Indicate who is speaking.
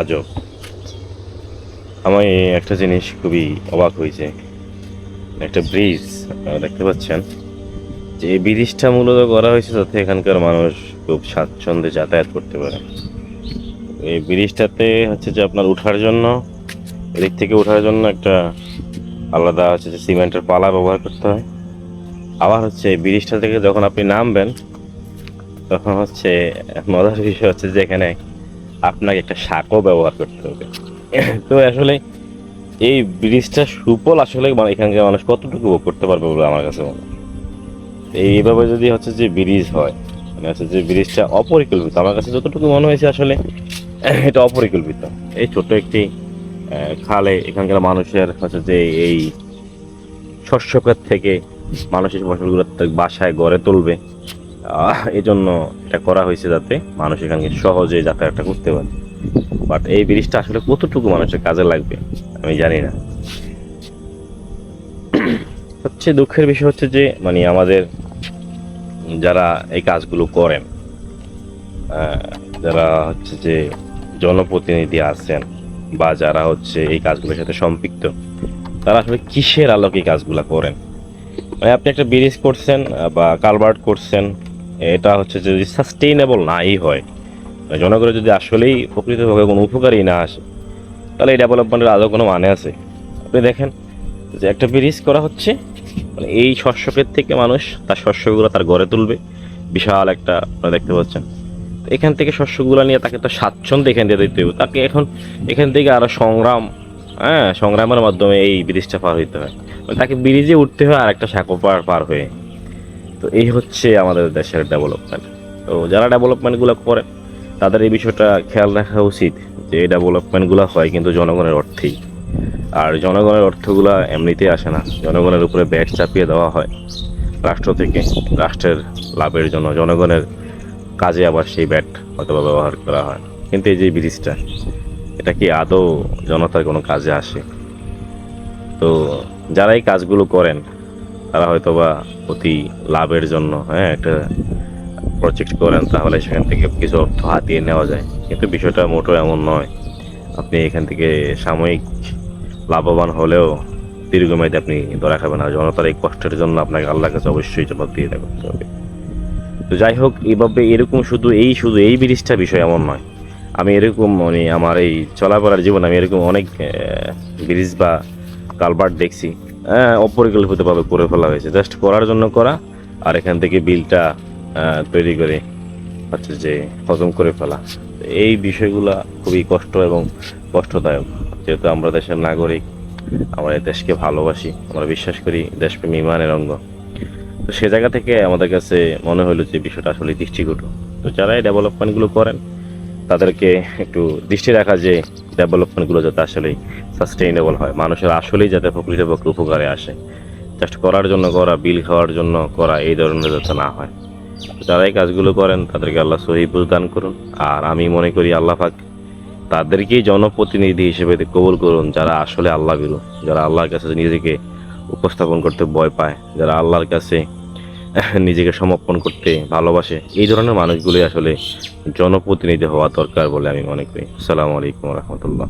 Speaker 1: আজব আমি একটা জিনিস খুবই অবাক হয়েছে। একটা ব্রিজ দেখতে পাচ্ছেন। যে এই ব্রিজটা মূলত করা হয়েছে যাতে এখানকার মানুষ খুব স্বাচ্ছন্দ্যে যাতায়াত করতে পারে। এই ব্রিজটাতে হচ্ছে যে আপনার ওঠার জন্য, এদিক থেকে ওঠার জন্য একটা আলাদা হচ্ছে যে সিমেন্টের পালা ব্যবহার করতে হয়। আবার হচ্ছে এই ব্রিজটা থেকে যখন আপনি নামবেন, তখন হচ্ছে মজার বিষয় হচ্ছে যে এখানে আপনাকে একটা শাকও ব্যবহার করতে হবে। তো আসলে এই ব্রিজটা সুফল আসলে মানে এখানকার মানুষ কতটুকু ভোগ করতে পারবে বলে আমার কাছে মনে এইভাবে যদি হচ্ছে যে ব্রিজ হয় মানে হচ্ছে যে ব্রিজটা অপরিকল্পিত, আমার কাছে যতটুকু মনে হয়েছে আসলে এটা অপরিকল্পিত। এই ছোট্ট একটি খালে এখানকার মানুষের হচ্ছে যে এই শস্য ক্ষেত থেকে মানুষের ফসলগুলো বাসায় গড়ে তুলবে। আহ, এই জন্য এটা করা হয়েছে যাতে মানুষ এখানকে সহজে যাতায়াতটা করতে পারে। বাট এই ব্রিজটা আসলে কতটুকু মানুষের কাজে লাগবে আমি জানি না। হচ্ছে দুঃখের বিষয় হচ্ছে যে মানে আমাদের যারা এই কাজগুলো করেন যারা হচ্ছে যে জনপ্রতিনিধি আছেন বা যারা হচ্ছে এই কাজগুলোর সাথে সম্পৃক্ত তারা আসলে কিসের আলোকে কাজগুলো করেন? মানে আপনি একটা ব্রিজ করছেন বা কালভার্ট করছেন এটা হচ্ছে যদি সাস্টেইনেবল নাই হয় জনগণের যদি আসলেই প্রকৃতভাবে কোনো উপকারই না আসে, তাহলে এই ডেভেলপমেন্টের আদৌ কোনো মানে আছে? আপনি দেখেন যে একটা ব্রিজ করা হচ্ছে মানে এই শস্যক্ষেত থেকে মানুষ তার শস্যগুলো তার গড়ে তুলবে, বিশাল একটা আপনারা দেখতে পাচ্ছেন। এখান থেকে শস্যগুলো নিয়ে তাকে তো স্বাচ্ছন্দ্য এখান দিয়ে দিতে হবে। তাকে এখন এখান থেকে আরও সংগ্রাম হ্যাঁ সংগ্রামের মাধ্যমে এই ব্রিজটা পার হইতে হয়। মানে তাকে ব্রিজে উঠতে হয় আর একটা সাঁকো পার পার হয়ে। তো এই হচ্ছে আমাদের দেশের ডেভেলপমেন্ট তো যারা ডেভেলপমেন্টগুলো করে, তাদের এই বিষয়টা খেয়াল রাখা উচিত যে এই ডেভেলপমেন্টগুলো হয় কিন্তু জনগণের অর্থেই। আর জনগণের অর্থগুলো এমনিতেই আসে না। জনগণের উপরে ব্যাট চাপিয়ে দেওয়া হয় রাষ্ট্র থেকে, রাষ্ট্রের লাভের জন্য। জনগণের কাজে আবার সেই ব্যাট অথবা ব্যবহার করা হয়। কিন্তু এই যে ব্রিজটা, এটা কি আদৌ জনতার কোনো কাজে আসে? তো যারা এই কাজগুলো করেন তারা হয়তো বা অতি লাভের জন্য হ্যাঁ একটা প্রজেক্ট করেন, তাহলে সেখান থেকে কিছু অর্থ হাতিয়ে নেওয়া যায়। কিন্তু বিষয়টা মোটো এমন নয়। আপনি এখান থেকে সাময়িক লাভবান হলেও দীর্ঘমেয়াদে আপনি ধরা খাবেন আর জনতার এই কষ্টের জন্য আপনাকে আল্লাহর কাছে অবশ্যই জবাব দিয়ে করতে হবে। তো যাই হোক এইভাবে এরকম শুধু এই শুধু এই ব্রিজটা বিষয় এমন নয়। আমি এরকম মানে আমার এই চলাফেরার জীবন আমি এরকম অনেক ব্রিজ বা কালভার্ট দেখছি। অপরিকল্পিতভাবে করে ফেলা হয়েছে। জাস্ট করার জন্য করা, আর এখান থেকে বিলটা তৈরি করে হচ্ছে যে হজম করে ফেলা। এই বিষয়গুলা খুবই কষ্ট এবং কষ্টদায়ক। যেহেতু আমরা দেশের নাগরিক, আমরা দেশকে ভালোবাসি, আমরা বিশ্বাস করি দেশপ্রেম ইমানের অঙ্গ। তো সে জায়গা থেকে আমাদের কাছে মনে হলো যে বিষয়টা আসলে দৃষ্টিকটু। তো যারা এই ডেভেলপমেন্টগুলো করেন, তাদেরকে একটু দৃষ্টি রাখা যে ডেভেলপমেন্টগুলো যাতে আসলেই সাস্টেইনেবল হয়। মানুষের আসলেই যাতে প্রকৃতপক্ষে উপকারে আসে। জাস্ট করার জন্য করা, বিল খাওয়ার জন্য করা, এই ধরনের যাতে না হয়। যারা এই কাজগুলো করেন, তাদেরকে আল্লাহ সহি দান করুন। আর আমি মনে করি আল্লাহ পাক তাদেরকেই জনপ্রতিনিধি হিসেবে কবুল করুন, যারা আসলে আল্লাহ বিরু যারা আল্লাহর কাছে নিজেকে উপস্থাপন করতে ভয় পায়, যারা আল্লাহর কাছে নিজেকে সমর্পণ করতে ভালোবাসে। এই ধরনের মানুষগুলি আসলে জনপ্রতিনিধি হওয়া দরকার বলে আমি মনে করি। আসসালামু আলাইকুম রহমতুল্লাহ।